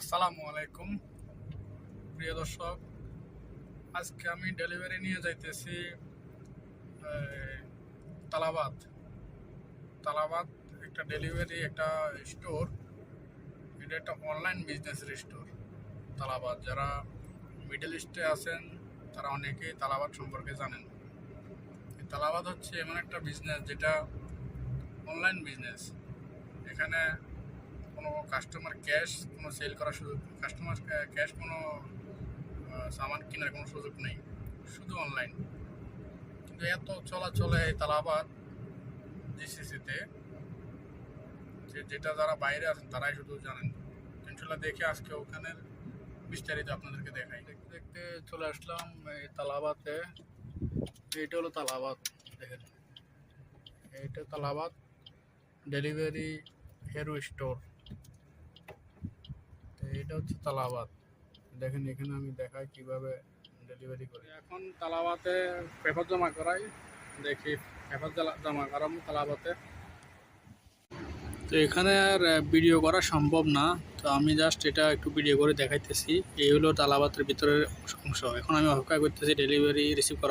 আসসালামু আলাইকুম। প্রিয় দর্শক, আজকে আমি ডেলিভারি নিয়ে যাইতেছি তালাবাদ। তালাবাদ একটা ডেলিভারি একটা স্টোর এটা একটা অনলাইন বিজনেসের স্টোর তালাবাদ। যারা মিডল ইস্টে আছেন, তারা অনেকেই তালাবাদ সম্পর্কে জানেন। তালাবাদ হচ্ছে এমন একটা বিজনেস যেটা অনলাইন বিজনেস এখানে কোনো কাস্টমার ক্যাশ কোনো সেল করার সুযোগ কাস্টমার ক্যাশ কোনো সামান কেনার কোনো সুযোগ নেই, শুধু অনলাইন কিন্তু এত চলাচলে এই তালাবাদ জিসিসিতে যে যেটা যারা বাইরে আছেন তারাই শুধু জানেন। ইনশাল্লাহ দেখে আজকে ওখানের বিস্তারিত আপনাদেরকে দেখাই। দেখতে দেখতে চলে আসলাম এই তালাবাতে। এইটা হলো তালাবাদ দেখেন। এইটা তালাবাদ ডেলিভারি হেরো স্টোর এটা হচ্ছে তালাবাদ। দেখেন, এখানে আমি দেখাই কীভাবে ডেলিভারি করি। এখন তালাবাতে পেপার জমা করাই, দেখি পেপার জমা করাম তালাবাতে। তো এখানে আর ভিডিও করা সম্ভব না। তো আমি জাস্ট এটা একটু ভিডিও করে দেখাইতেছি। এই হলো তালাবাতের ভিতরের অংশ। এখন আমি অপেক্ষা করতেছি ডেলিভারি রিসিভ করা